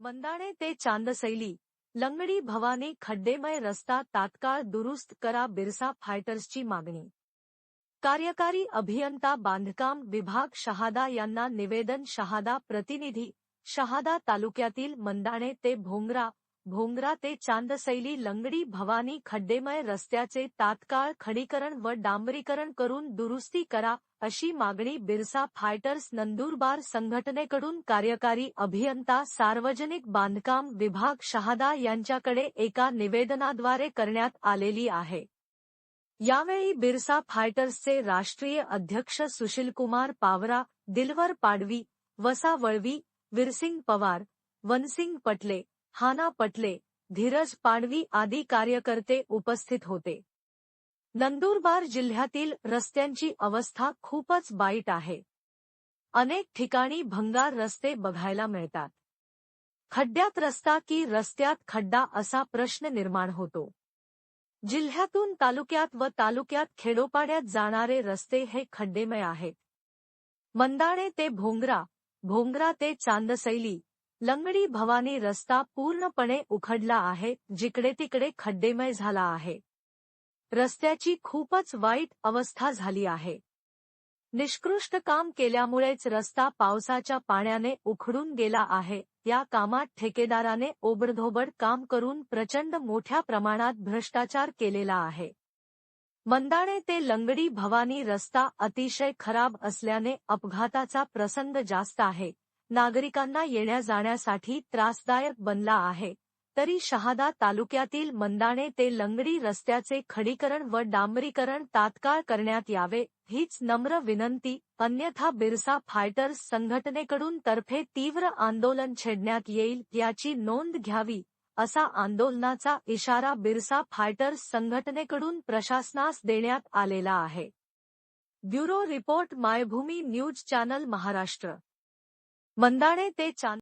मंदाणे ते चांदसैली लंगडी भवानी खड्डेमय रस्ता तात्काळ दुरुस्त करा बिरसा फायटर्सची मागणी कार्यकारी अभियंता बांधकाम विभाग शहादा यांना निवेदन शहादा प्रतिनिधी शहादा तालुक्यातील मंदाणे ते भोंगरा भोंगरा ते चांदसैली लंगडी भवानी खड्डेमय रस्त्याचे तात्काळ खडीकरण व डांबरीकरण करून दुरुस्ती करा अशी मागणी बिरसा फायटर्स नंदुरबार संघटनेकडून कार्यकारी अभियंता सार्वजनिक बांधकाम विभाग शहादा यांच्याकडे एका निवेदनाद्वारे करण्यात आलेली आहे. यावेळी बिरसा फायटर्सचे राष्ट्रीय अध्यक्ष सुशीलकुमार पावरा दिलवर पाडवी वसा वळवी विरसिंग पवार वनसिंग पटले हाना पटले धीरज पाडवी आदी कार्यकर्ते उपस्थित होते. नंदुरबार जिल्ह्यातील रस्त्यांची अवस्था खूपच वाईट आहे. अनेक ठिकाणी भंगार रस्ते बघायला मिळतात. खड्ड्यात रस्ता की रस्त्यात खड्डा असा प्रश्न निर्माण होतो. जिल्ह्यातून तालुक्यात व तालुक्यात खेडोपाड्यात जाणारे रस्ते हे खड्डेमय आहेत. मंदाणे ते भोंगरा भोंगरा ते चांदसैली लंगडी भवानी रस्ता पूर्णपणे उखडला आहे जिकडे तिकडे खड्डेमय झाला आहे. रस्त्याची खूपच वाईट अवस्था झाली आहे. निष्कृष्ट काम केल्यामुळेच रस्ता पावसाच्या पाण्याने उखडून गेला आहे या कामात ठेकेदाराने ओबडधोबड काम करून प्रचंड मोठ्या प्रमाणात भ्रष्टाचार केलेला आहे. मंदाणे ते लंगडी भवानी रस्ता अतिशय खराब असल्याने अपघाताचा प्रसंग जास्त आहे. नागरिकांना येण्या जाण्यासाठी त्रासदायक बनला आहे. तरी शहादा तालुक्यातील मंदाणे ते लंगडी रस्त्याचे खडीकरण व डांबरीकरण तात्काळ करण्यात यावे हीच नम्र विनंती अन्यथा बिरसा फायटर्स संघटनेकडून तर्फे तीव्र आंदोलन छेडण्यात येईल याची नोंद घ्यावी असा आंदोलनाचा इशारा बिरसा फायटर्स संघटनेकडून प्रशासनास देण्यात आलेला आहे. Bureau report Maybhumi news channel Maharashtra. Mandane ते चांद